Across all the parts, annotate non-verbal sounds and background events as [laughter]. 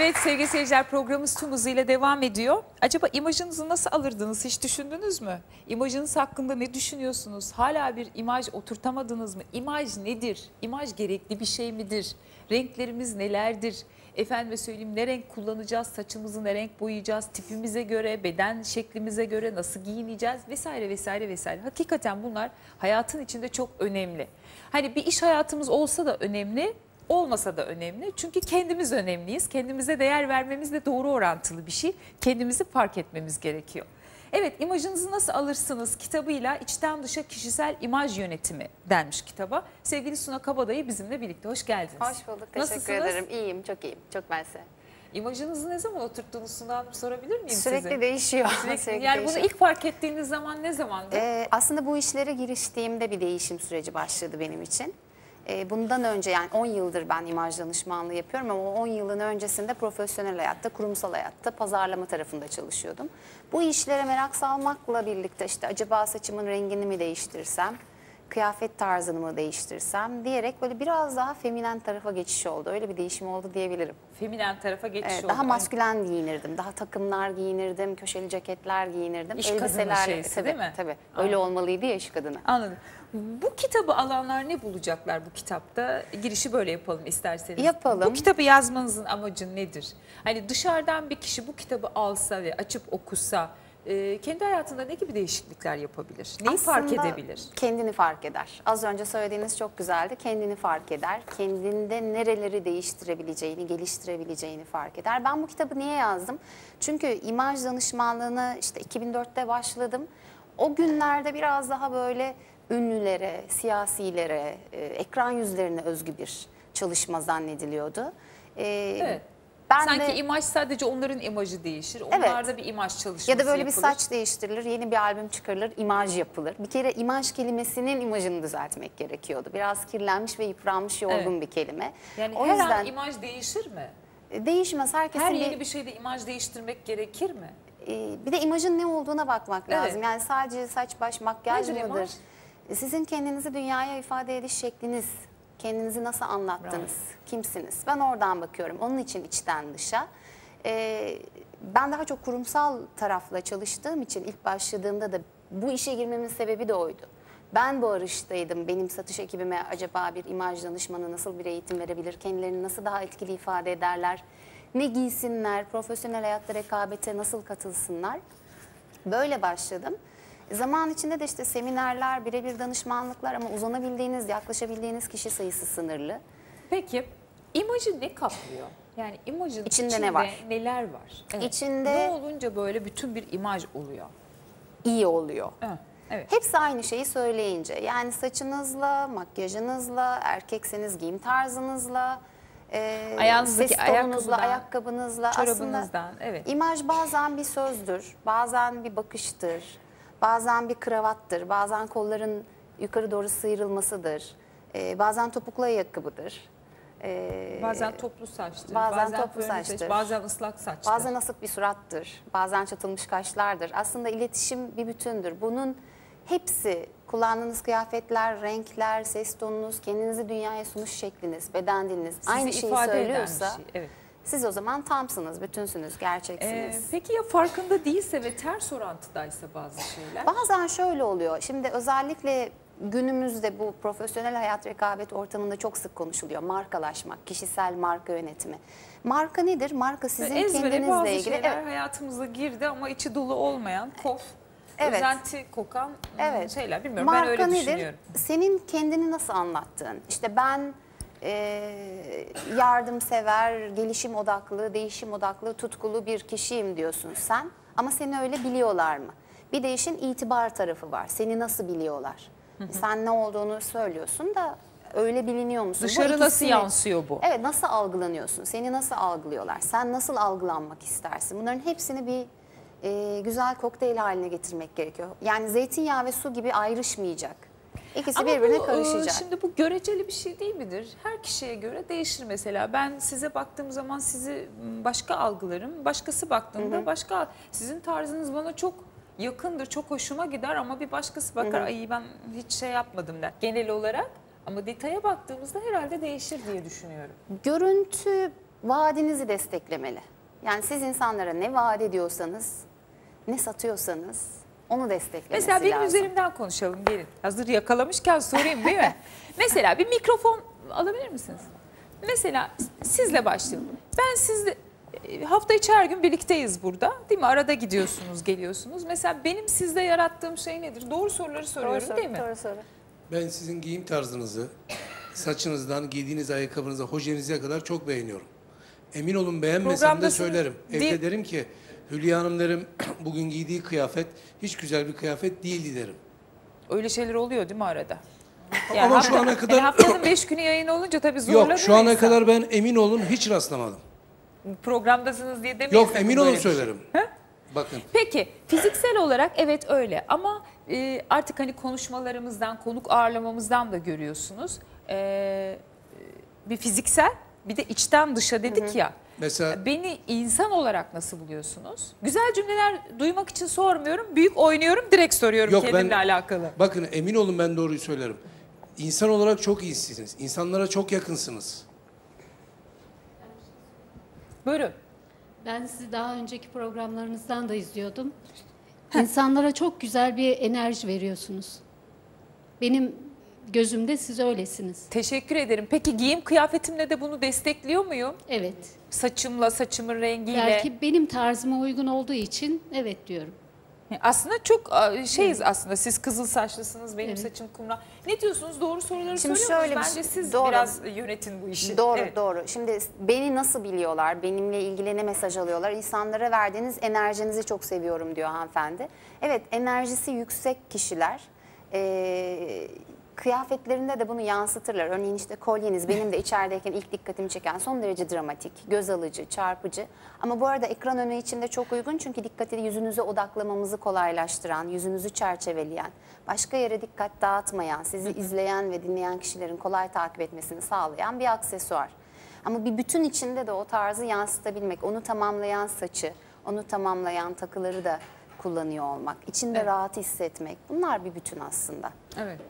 Evet sevgili seyirciler programımız tüm hızıyla devam ediyor. Acaba imajınızı nasıl alırdınız hiç düşündünüz mü? İmajınız hakkında ne düşünüyorsunuz? Hala bir imaj oturtamadınız mı? İmaj nedir? İmaj gerekli bir şey midir? Renklerimiz nelerdir? Efendime söyleyeyim ne renk kullanacağız? Saçımızı ne renk boyayacağız? Tipimize göre, beden şeklimize göre nasıl giyineceğiz? Vesaire vesaire vesaire. Hakikaten bunlar hayatın içinde çok önemli. Hani bir iş hayatımız olsa da önemli, olmasa da önemli. Çünkü kendimiz önemliyiz. Kendimize değer vermemiz de doğru orantılı bir şey. Kendimizi fark etmemiz gerekiyor. Evet imajınızı nasıl alırsınız kitabıyla içten dışa kişisel imaj yönetimi denmiş kitaba. Sevgili Suna Kabadayı bizimle birlikte. Hoş geldiniz. Hoş bulduk. Teşekkür Nasılsınız? ederim. İyiyim. Çok iyiyim. Çok mersi. İmajınızı ne zaman oturttuğunu Suna Hanım sorabilir miyim Sürekli size? değişiyor. Sürekli. Sürekli yani bunu değişiyor. ilk fark ettiğiniz zaman ne zamandı? Ee, aslında bu işlere giriştiğimde bir değişim süreci başladı benim için. Ee, bundan önce yani 10 yıldır ben imaj danışmanlığı yapıyorum ama o 10 yılın öncesinde profesyonel hayatta, kurumsal hayatta, pazarlama tarafında çalışıyordum. Bu işlere merak salmakla birlikte işte acaba saçımın rengini mi değiştirsem, kıyafet tarzını mı değiştirsem diyerek böyle biraz daha feminen tarafa geçiş oldu. Öyle bir değişim oldu diyebilirim. Feminen tarafa geçiş Evet, oldu. daha maskülen giyinirdim. Daha takımlar giyinirdim, köşeli ceketler giyinirdim. İş kadını şeysi, tabii, değil mi? Tabii. Öyle olmalıydı ya iş kadını. Anladım. Bu kitabı alanlar ne bulacaklar bu kitapta? Girişi böyle yapalım isterseniz. Yapalım. Bu kitabı yazmanızın amacı nedir? Hani dışarıdan bir kişi bu kitabı alsa ve açıp okusa e, kendi hayatında ne gibi değişiklikler yapabilir? Neyi fark Aslında edebilir? Kendini fark eder. Az önce söylediğiniz çok güzeldi. Kendini fark eder. Kendinde nereleri değiştirebileceğini, geliştirebileceğini fark eder. Ben bu kitabı niye yazdım? Çünkü imaj danışmanlığını işte 2004'te başladım. O günlerde biraz daha böyle ünlülere, siyasilere, e, ekran yüzlerine özgü bir çalışma zannediliyordu. E, Evet. Ben Sanki de, imaj sadece onların imajı değişir. Evet. Onlarda bir imaj çalışması ya da böyle bir yapılır. saç değiştirilir, yeni bir albüm çıkarılır, imaj yapılır. Bir kere imaj kelimesinin imajını düzeltmek gerekiyordu. Biraz kirlenmiş ve yıpranmış, yorgun Evet. bir kelime. Yani o her yüzden an imaj değişir mi? değişmez. Herkesin Her bir, yeni bir şeyde imaj değiştirmek gerekir mi? e, bir de imajın ne olduğuna bakmak Evet. lazım. Yani sadece saç baş makyaj Nedir mıdır? imaj? Sizin kendinizi dünyaya ifade ediş şekliniz, kendinizi nasıl anlattınız, kimsiniz? Ben oradan bakıyorum. Onun için içten dışa. E, ben daha çok kurumsal tarafla çalıştığım için ilk başladığımda da bu işe girmemin sebebi de oydu. Ben bu arıştaydım. Benim satış ekibime acaba bir imaj danışmanı nasıl bir eğitim verebilir? Kendilerini nasıl daha etkili ifade ederler? Ne giysinler? Profesyonel hayatta rekabete nasıl katılsınlar? Böyle başladım. Zaman içinde de işte seminerler, birebir danışmanlıklar ama uzanabildiğiniz, yaklaşabildiğiniz kişi sayısı sınırlı. Peki imajı ne kaplıyor? Yani imajın İçinde ne var? neler var? İçinde- ne olunca böyle bütün bir imaj oluyor? İyi oluyor. Evet. evet. Hepsi aynı şeyi söyleyince yani saçınızla, makyajınızla, erkekseniz giyim tarzınızla, e, Ayağınızdaki ses tonunuzla, ayakkabınızla aslında Çorabınızdan, evet. imaj bazen bir sözdür, bazen bir bakıştır, bazen bir kravattır, bazen kolların yukarı doğru sıyrılmasıdır, e, bazen topuklu ayakkabıdır. E, Bazen toplu saçtır, bazen bazen, toplu fönlü saç, saçtır. bazen ıslak saçtır. Bazen asık bir surattır, bazen çatılmış kaşlardır. Aslında iletişim bir bütündür. Bunun hepsi kullandığınız kıyafetler, renkler, ses tonunuz, kendinizi dünyaya sunuş şekliniz, beden diliniz Sizi aynı şeyi söylüyorsa şey, evet. Siz o zaman tamsınız, bütünsünüz, Ee, gerçeksiniz. peki ya farkında değilse ve ters orantıdaysa bazı şeyler? Bazen şöyle oluyor. Şimdi özellikle günümüzde bu profesyonel hayat rekabet ortamında çok sık konuşuluyor. Markalaşmak, kişisel marka yönetimi. Marka nedir? Marka sizin Ezbere bazı kendinizle ilgili. şeyler Evet. hayatımıza girdi ama içi dolu olmayan, kof, Evet. özenti kokan Evet. şeyler. Bilmiyorum Marka ben öyle nedir? düşünüyorum. Senin kendini nasıl anlattığın. İşte ben e, yardımsever, gelişim odaklı, değişim odaklı, tutkulu bir kişiyim diyorsun sen. Ama seni öyle biliyorlar mı? Bir de işin itibar tarafı var. Seni nasıl biliyorlar? Sen ne olduğunu söylüyorsun da öyle biliniyor musun? Bu Dışarı nasıl ikisini- yansıyor bu? Evet nasıl algılanıyorsun? Seni nasıl algılıyorlar? Sen nasıl algılanmak istersin? Bunların hepsini bir e, güzel kokteyl haline getirmek gerekiyor. Yani zeytinyağı ve su gibi ayrışmayacak. İkisi Ama birbirine bu, e, karışacak. Şimdi bu göreceli bir şey değil midir? Her kişiye göre değişir mesela. Ben size baktığım zaman sizi başka algılarım. Başkası baktığında başka. Sizin tarzınız bana çok yakındır, çok hoşuma gider ama bir başkası bakar ay ben hiç şey yapmadım der. Genel olarak ama detaya baktığımızda herhalde değişir diye düşünüyorum. Görüntü vaadinizi desteklemeli. Yani siz insanlara ne vaat ediyorsanız, ne satıyorsanız onu desteklemesi Mesela benim lazım. üzerimden konuşalım gelin. Hazır yakalamışken sorayım değil mi? [laughs] Mesela bir mikrofon alabilir misiniz? Mesela sizle başlayalım. Ben sizle e, hafta içi her gün birlikteyiz burada. Değil mi? Arada gidiyorsunuz, geliyorsunuz. Mesela benim sizde yarattığım şey nedir? Doğru soruları soruyorum Doğru soru, değil mi? Doğru soru. Ben sizin giyim tarzınızı, saçınızdan, giydiğiniz ayakkabınıza, hojenize kadar çok beğeniyorum. Emin olun beğenmesem de söylerim. Evde derim ki Hülya Hanım derim [clears throat] bugün giydiği kıyafet hiç güzel bir kıyafet değildi derim. Öyle şeyler oluyor değil mi arada? Ama şu ana kadar- yani haftanın beş günü yayın olunca tabii zorlanıyor Yok şu ana insan. kadar ben emin olun hiç rastlamadım. Programdasınız diye demeyiz. Yok emin olun şey. söylerim. Bakın Peki fiziksel olarak evet öyle ama e, artık hani konuşmalarımızdan, konuk ağırlamamızdan da görüyorsunuz. E, bir fiziksel bir de içten dışa dedik ya. Mesela Beni insan olarak nasıl buluyorsunuz? Güzel cümleler duymak için sormuyorum. Büyük oynuyorum direkt soruyorum Yok, ben- kendimle alakalı. bakın emin olun ben doğruyu söylerim. İnsan olarak çok iyisiniz. İnsanlara çok yakınsınız. Buyurun. Ben sizi daha önceki programlarınızdan da izliyordum. İnsanlara çok güzel bir enerji veriyorsunuz. Benim gözümde siz öylesiniz. Teşekkür ederim. Peki giyim kıyafetimle de bunu destekliyor muyum? Evet. Saçımla, saçımın rengiyle. Belki benim tarzıma uygun olduğu için evet diyorum. Aslında çok şeyiz aslında. Siz kızıl saçlısınız, benim Evet. saçım kumral. Ne diyorsunuz? Doğru soruları Şimdi soruyor şöyle musunuz? Bence şey- siz doğru. biraz yönetin bu işi. Doğru Evet. doğru. Şimdi beni nasıl biliyorlar, benimle ilgili ne mesaj alıyorlar? İnsanlara verdiğiniz enerjinizi çok seviyorum diyor hanımefendi. Evet enerjisi yüksek kişiler eee, kıyafetlerinde de bunu yansıtırlar. Örneğin işte kolyeniz benim de içerideyken ilk dikkatimi çeken son derece dramatik, göz alıcı, çarpıcı. Ama bu arada ekran önü için de çok uygun çünkü dikkati yüzünüze odaklamamızı kolaylaştıran, yüzünüzü çerçeveleyen, başka yere dikkat dağıtmayan, sizi izleyen ve dinleyen kişilerin kolay takip etmesini sağlayan bir aksesuar. Ama bir bütün içinde de o tarzı yansıtabilmek, onu tamamlayan saçı, onu tamamlayan takıları da kullanıyor olmak, içinde Evet. rahat hissetmek. Bunlar bir bütün aslında. Evet.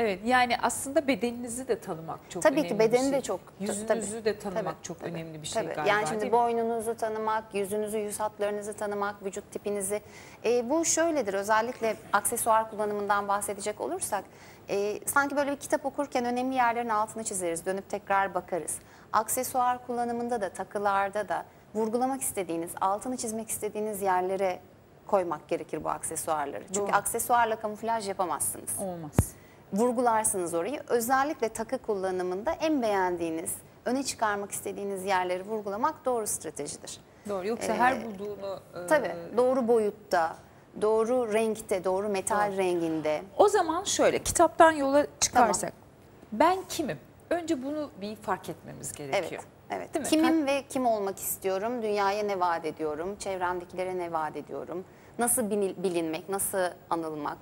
Evet yani aslında bedeninizi de tanımak çok Tabii önemli ki bedeni şey. de çok Yüzünüzü tabii. de tanımak Tabii, çok tabii, önemli bir şey tabii. galiba. Yani şimdi boynunuzu tanımak, yüzünüzü, yüz hatlarınızı tanımak, vücut tipinizi. E, bu şöyledir özellikle aksesuar kullanımından bahsedecek olursak. e, sanki böyle bir kitap okurken önemli yerlerin altını çizeriz, dönüp tekrar bakarız. Aksesuar kullanımında da takılarda da vurgulamak istediğiniz, altını çizmek istediğiniz yerlere koymak gerekir bu aksesuarları. Çünkü Doğru. aksesuarla kamuflaj yapamazsınız Olmaz. Vurgularsınız orayı. Özellikle takı kullanımında en beğendiğiniz, öne çıkarmak istediğiniz yerleri vurgulamak doğru stratejidir. Doğru. Yoksa Ee, her bulduğunu... e, Tabii doğru boyutta, doğru renkte, doğru metal renginde. O zaman şöyle kitaptan yola çıkarsak. Ben kimim? Önce bunu bir fark etmemiz Evet. gerekiyor. Evet. Değil mi? Kimim ve kim olmak istiyorum? Dünyaya ne vaat ediyorum? Çevremdekilere ne vaat ediyorum? Nasıl bilinmek, nasıl anılmak?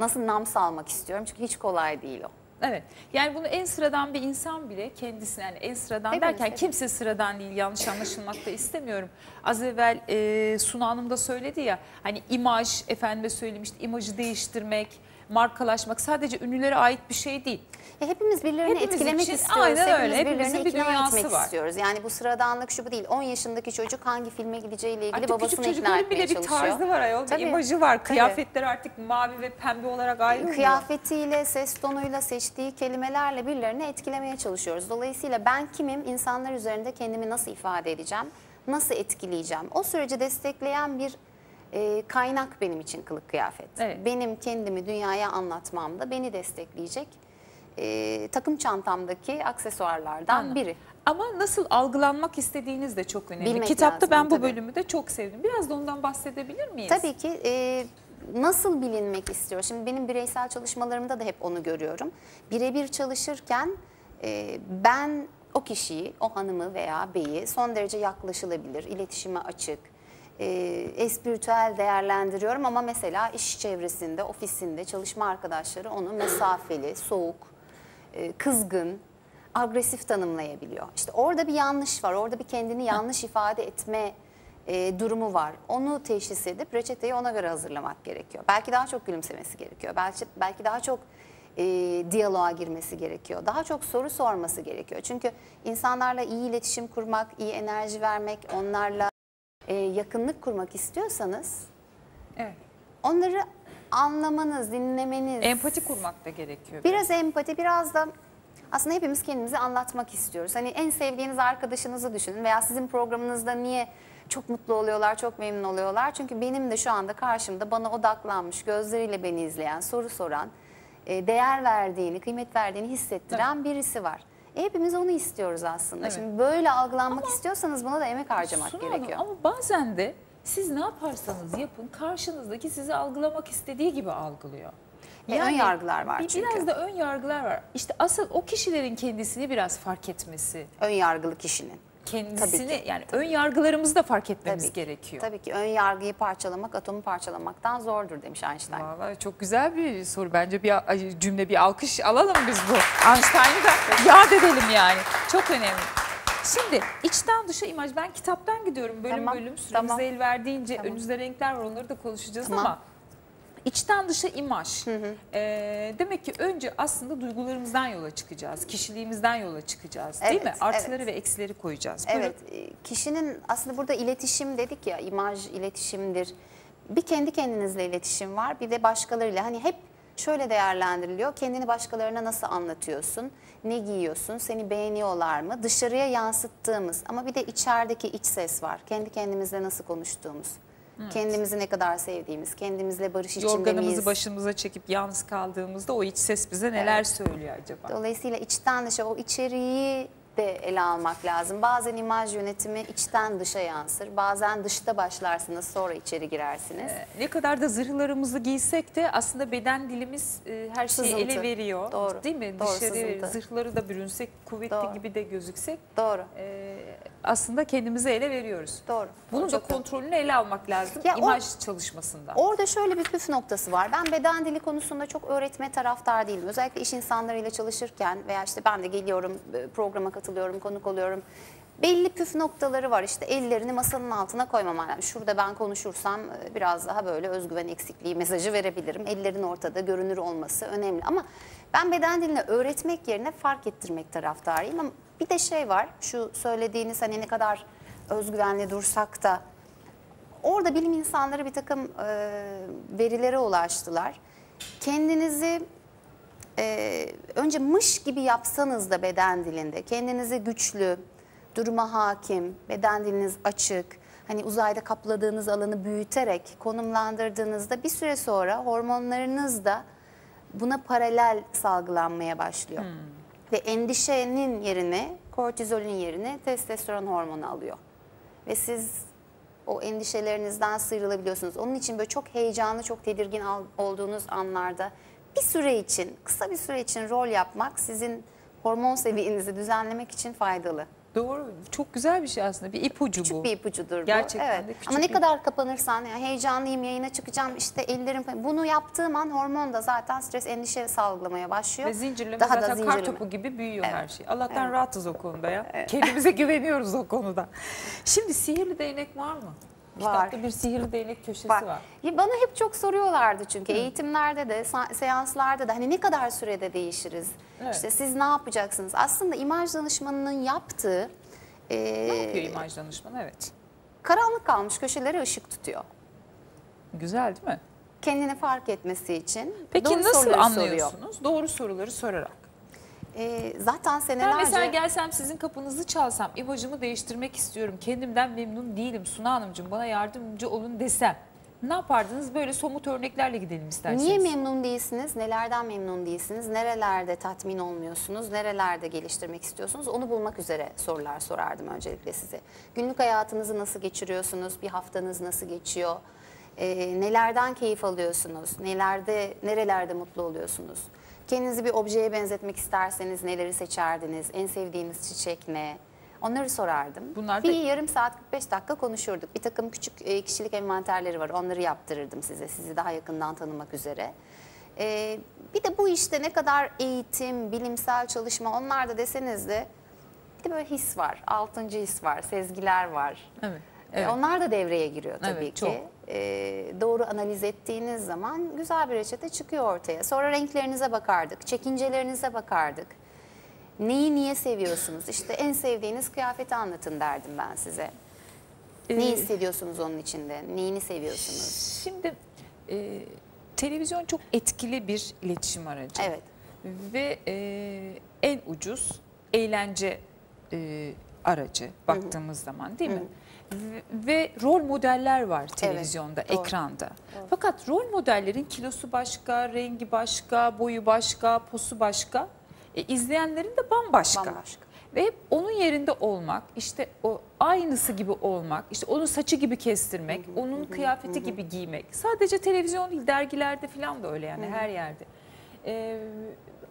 Nasıl nam salmak istiyorum? Çünkü hiç kolay değil o. Evet. Yani bunu en sıradan bir insan bile kendisine yani en sıradan Hepimiz, derken hepimiz. kimse sıradan değil yanlış anlaşılmak da istemiyorum. Az evvel e, Suna Hanım da söyledi ya hani imaj efendime söyleyeyim işte imajı değiştirmek, markalaşmak sadece ünlülere ait bir şey değil. Ya hepimiz birilerini Hepimiz etkilemek için istiyoruz. aynen hepimiz öyle. Hepimizin birilerini bir dünyası etmek var. istiyoruz. Yani bu sıradanlık şu bu değil. 10 yaşındaki çocuk hangi filme gideceğiyle ilgili Artık babasını ikna etmeye bile bir tarzı var ayol, bir Tabii, imajı var. tabii. Kıyafetler artık mavi ve pembe olarak ayrılmıyor. Kıyafetiyle, ses tonuyla, seçtiği kelimelerle birilerini etkilemeye çalışıyoruz. Dolayısıyla ben kimim, insanlar üzerinde kendimi nasıl ifade edeceğim, nasıl etkileyeceğim? O süreci destekleyen bir e, kaynak benim için kılık kıyafet. Evet. Benim kendimi dünyaya anlatmamda beni destekleyecek e, takım çantamdaki aksesuarlardan Anladım. biri. Ama nasıl algılanmak istediğiniz de çok önemli. Bilmek Kitapta lazım, ben bu tabii. bölümü de çok sevdim. Biraz da ondan bahsedebilir miyiz? Tabii ki e, nasıl bilinmek istiyor? Şimdi benim bireysel çalışmalarımda da hep onu görüyorum. Birebir çalışırken e, ben o kişiyi, o hanımı veya beyi son derece yaklaşılabilir, iletişime açık, e, espritüel değerlendiriyorum ama mesela iş çevresinde, ofisinde çalışma arkadaşları onu mesafeli, soğuk, e, kızgın, agresif tanımlayabiliyor. İşte orada bir yanlış var, orada bir kendini yanlış ifade etme e, durumu var. Onu teşhis edip reçeteyi ona göre hazırlamak gerekiyor. Belki daha çok gülümsemesi gerekiyor. Belki belki daha çok e, diyaloğa girmesi gerekiyor. Daha çok soru sorması gerekiyor. Çünkü insanlarla iyi iletişim kurmak, iyi enerji vermek, onlarla e, yakınlık kurmak istiyorsanız Evet. onları anlamanız, dinlemeniz, Empati kurmak da gerekiyor. Biraz empati, biraz da aslında hepimiz kendimizi anlatmak istiyoruz. Hani en sevdiğiniz arkadaşınızı düşünün veya sizin programınızda niye çok mutlu oluyorlar, çok memnun oluyorlar. Çünkü benim de şu anda karşımda bana odaklanmış, gözleriyle beni izleyen, soru soran, e, değer verdiğini, kıymet verdiğini hissettiren birisi var. E, hepimiz onu istiyoruz aslında. Evet. Şimdi böyle algılanmak istiyorsanız buna da emek harcamak Hanım, gerekiyor. ama bazen de siz ne yaparsanız yapın karşınızdaki sizi algılamak istediği gibi algılıyor. E, ön yargılar var çünkü. Biraz da ön yargılar var. İşte asıl o kişilerin kendisini biraz fark etmesi. Ön yargılı kişinin. Kendisini Tabii yani ön yargılarımızı da fark etmemiz Tabii ki. gerekiyor. Tabii ki ön yargıyı parçalamak atomu parçalamaktan zordur demiş Einstein. Vallahi çok güzel bir soru. Bence bir cümle bir alkış alalım biz bu. Einstein'ı da yad edelim yani. Çok önemli. Şimdi içten dışa imaj. Ben kitaptan gidiyorum bölüm Tamam, bölüm. Süremiz tamam. el verdiğince Tamam. önünüzde renkler var onları da konuşacağız Tamam. ama içten dışa imaj. Ee, demek ki önce aslında duygularımızdan yola çıkacağız. Kişiliğimizden yola çıkacağız. Değil Evet, mi? Artıları evet. ve eksileri koyacağız. Buyurun. Evet, e, kişinin aslında burada iletişim dedik ya, imaj iletişimdir. Bir kendi kendinizle iletişim var, bir de başkalarıyla. Hani hep şöyle değerlendiriliyor, kendini başkalarına nasıl anlatıyorsun, ne giyiyorsun, seni beğeniyorlar mı? Dışarıya yansıttığımız ama bir de içerideki iç ses var. Kendi kendimizle nasıl konuştuğumuz, kendimizi ne kadar sevdiğimiz, kendimizle barış içinde Yorganımızı miyiz? başımıza çekip yalnız kaldığımızda o iç ses bize neler söylüyor acaba? Dolayısıyla içten dışa o içeriği de ele almak lazım. Bazen imaj yönetimi içten dışa yansır. Bazen dışta başlarsınız sonra içeri girersiniz. Ne kadar da zırhlarımızı giysek de aslında beden dilimiz e, her şeyi Sızıntı. ele veriyor. Doğru. Değil mi? Doğru, Dışarı sızıntı. zırhları da bürünsek, kuvvetli Doğru. gibi de gözüksek Doğru. e, aslında kendimizi ele veriyoruz. Doğru. Bunun da Çok doğru. kontrolünü ele almak lazım Ya o- imaj çalışmasında. Orada şöyle bir püf noktası var. Ben beden dili konusunda çok öğretme taraftar değilim. Özellikle iş insanlarıyla çalışırken veya işte ben de geliyorum e, programa katılıyorum, konuk oluyorum. Belli püf noktaları var. İşte ellerini masanın altına koymaman. Yani şurada ben konuşursam e, biraz daha böyle özgüven eksikliği mesajı verebilirim. Ellerin ortada görünür olması önemli. Ama ben beden dilini öğretmek yerine fark ettirmek taraftarıyım. Ama bir de şey var. Şu söylediğiniz hani ne kadar özgüvenli dursak da Orada bilim insanları bir takım e, verilere ulaştılar. Kendinizi e, önce mış gibi yapsanız da beden dilinde, kendinizi güçlü, duruma hakim, beden diliniz açık, hani uzayda kapladığınız alanı büyüterek konumlandırdığınızda bir süre sonra hormonlarınız da buna paralel salgılanmaya başlıyor. Ve endişenin yerine, kortizolün yerine testosteron hormonu alıyor. Ve siz o endişelerinizden sıyrılabiliyorsunuz. Onun için böyle çok heyecanlı, çok tedirgin olduğunuz anlarda bir süre için, kısa bir süre için rol yapmak sizin hormon seviyenizi düzenlemek için faydalı. Doğru. Çok güzel bir şey aslında. Bir ipucu Küçük bu. bir ipucudur bu. Gerçekten evet. de küçük Ama ne bir- kadar kapanırsan, yani heyecanlıyım, yayına çıkacağım, işte ellerim... Bunu yaptığım an hormon da zaten stres, endişe salgılamaya başlıyor. Ve zincirleme Daha da zaten kar zincirleme. topu gibi büyüyor her şey. Allah'tan rahatız o konuda ya. Kendimize [laughs] güveniyoruz o konuda. Şimdi sihirli değnek var mı? Var. Kitapta bir sihirli değnek köşesi Var. var. Ya Bana hep çok soruyorlardı çünkü eğitimlerde de seanslarda da hani ne kadar sürede değişiriz? Evet. İşte siz ne yapacaksınız? Aslında imaj danışmanının yaptığı e, Ne yapıyor imaj danışmanı? Evet. karanlık kalmış köşelere ışık tutuyor. Güzel değil mi? Kendini fark etmesi için Peki doğru nasıl anlıyorsunuz? Doğru soruları sorarak. E, zaten Ben senelerce mesela gelsem sizin kapınızı çalsam, imajımı değiştirmek istiyorum, kendimden memnun değilim, Suna Hanımcığım bana yardımcı olun desem. Ne yapardınız? Böyle somut örneklerle gidelim isterseniz. Niye memnun değilsiniz? Nelerden memnun değilsiniz? Nerelerde tatmin olmuyorsunuz? Nerelerde geliştirmek istiyorsunuz? Onu bulmak üzere sorular sorardım öncelikle size. Günlük hayatınızı nasıl geçiriyorsunuz? Bir haftanız nasıl geçiyor? Ee, nelerden keyif alıyorsunuz? Nelerde, nerelerde mutlu oluyorsunuz? Kendinizi bir objeye benzetmek isterseniz neleri seçerdiniz? En sevdiğiniz çiçek ne? Onları sorardım. Bunlar da- bir yarım saat 45 dakika konuşurduk. Bir takım küçük e, kişilik envanterleri var. Onları yaptırırdım size. Sizi daha yakından tanımak üzere. E, bir de bu işte ne kadar eğitim, bilimsel çalışma onlar da deseniz de bir de böyle his var. Altıncı his var. Sezgiler var. Evet. E, evet. Onlar da devreye giriyor tabii Evet, ki. çok. E, doğru analiz ettiğiniz zaman güzel bir reçete çıkıyor ortaya. Sonra renklerinize bakardık, çekincelerinize bakardık. Neyi niye seviyorsunuz? İşte en sevdiğiniz kıyafeti anlatın derdim ben size. Ne Ee, hissediyorsunuz onun içinde? Neyini seviyorsunuz? Şimdi e, televizyon çok etkili bir iletişim aracı. Evet. Ve e, en ucuz eğlence e, aracı baktığımız zaman değil mi? Ve, ve rol modeller var televizyonda, doğru. ekranda. Fakat rol modellerin kilosu başka, rengi başka, boyu başka, posu başka. E, izleyenlerin de bambaşka. Bambaşka. Ve hep onun yerinde olmak, işte o aynısı gibi olmak, işte onun saçı gibi kestirmek, onun kıyafeti gibi giymek. Sadece televizyon değil, dergilerde falan da öyle yani her yerde. Ee,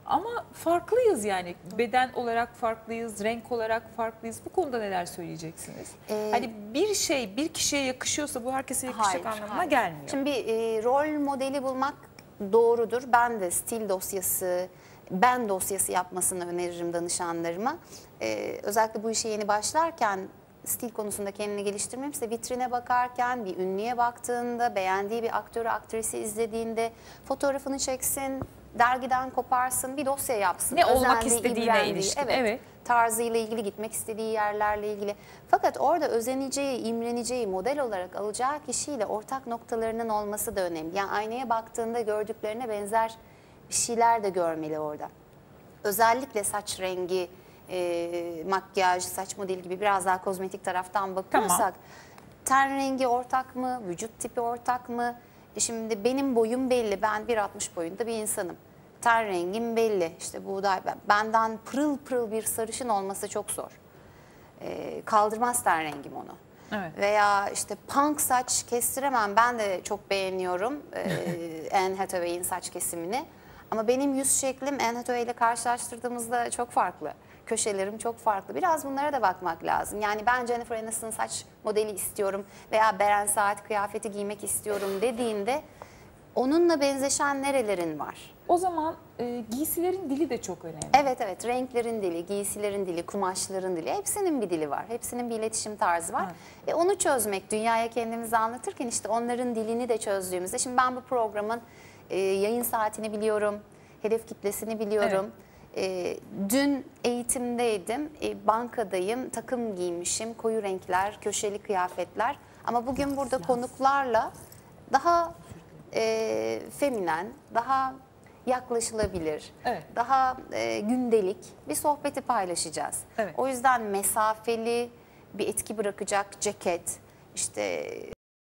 ama farklıyız yani beden olarak farklıyız, renk olarak farklıyız. Bu konuda neler söyleyeceksiniz? Ee, hani bir şey bir kişiye yakışıyorsa bu herkese yakışacak Hayır, anlamına hayır. gelmiyor. Şimdi bir e, rol modeli bulmak doğrudur. Ben de stil dosyası, ben dosyası yapmasını öneririm danışanlarıma. E, özellikle bu işe yeni başlarken stil konusunda kendini geliştirmem ise vitrine bakarken, bir ünlüye baktığında, beğendiği bir aktörü, aktrisi izlediğinde fotoğrafını çeksin, dergiden koparsın, bir dosya yapsın. Ne olmak Özendiği, istediğine imrendiği, ilişkin, Evet, evet. tarzıyla ilgili, gitmek istediği yerlerle ilgili. Fakat orada özeneceği, imreneceği, model olarak alacağı kişiyle ortak noktalarının olması da önemli. Yani aynaya baktığında gördüklerine benzer bir şeyler de görmeli orada. Özellikle saç rengi, e, makyaj, saç modeli gibi biraz daha kozmetik taraftan bakıyorsak ten rengi ortak mı, vücut tipi ortak mı? E şimdi benim boyum belli, ben 1.60 boyunda bir insanım. Ten rengim belli, işte buğday, benden pırıl pırıl bir sarışın olması çok zor. E, kaldırmaz ten rengim onu. Evet. Veya işte punk saç kestiremem. Ben de çok beğeniyorum e, [laughs] Anne Hathaway'in saç kesimini. Ama benim yüz şeklim Anne Hathaway ile karşılaştırdığımızda çok farklı. Köşelerim çok farklı. Biraz bunlara da bakmak lazım. Yani ben Jennifer Aniston saç modeli istiyorum veya Beren Saat kıyafeti giymek istiyorum dediğinde onunla benzeşen nerelerin var? O zaman e, giysilerin dili de çok önemli. Evet evet renklerin dili, giysilerin dili, kumaşların dili hepsinin bir dili var. Hepsinin bir iletişim tarzı var. Evet. Ve onu çözmek, dünyaya kendimizi anlatırken işte onların dilini de çözdüğümüzde. Şimdi ben bu programın e, yayın saatini biliyorum, hedef kitlesini biliyorum. E, dün eğitimdeydim, e, bankadayım, takım giymişim, koyu renkler, köşeli kıyafetler. Ama bugün burada konuklarla daha e, feminen, daha yaklaşılabilir, Evet. daha e, gündelik bir sohbeti paylaşacağız. Evet. O yüzden mesafeli bir etki bırakacak ceket, işte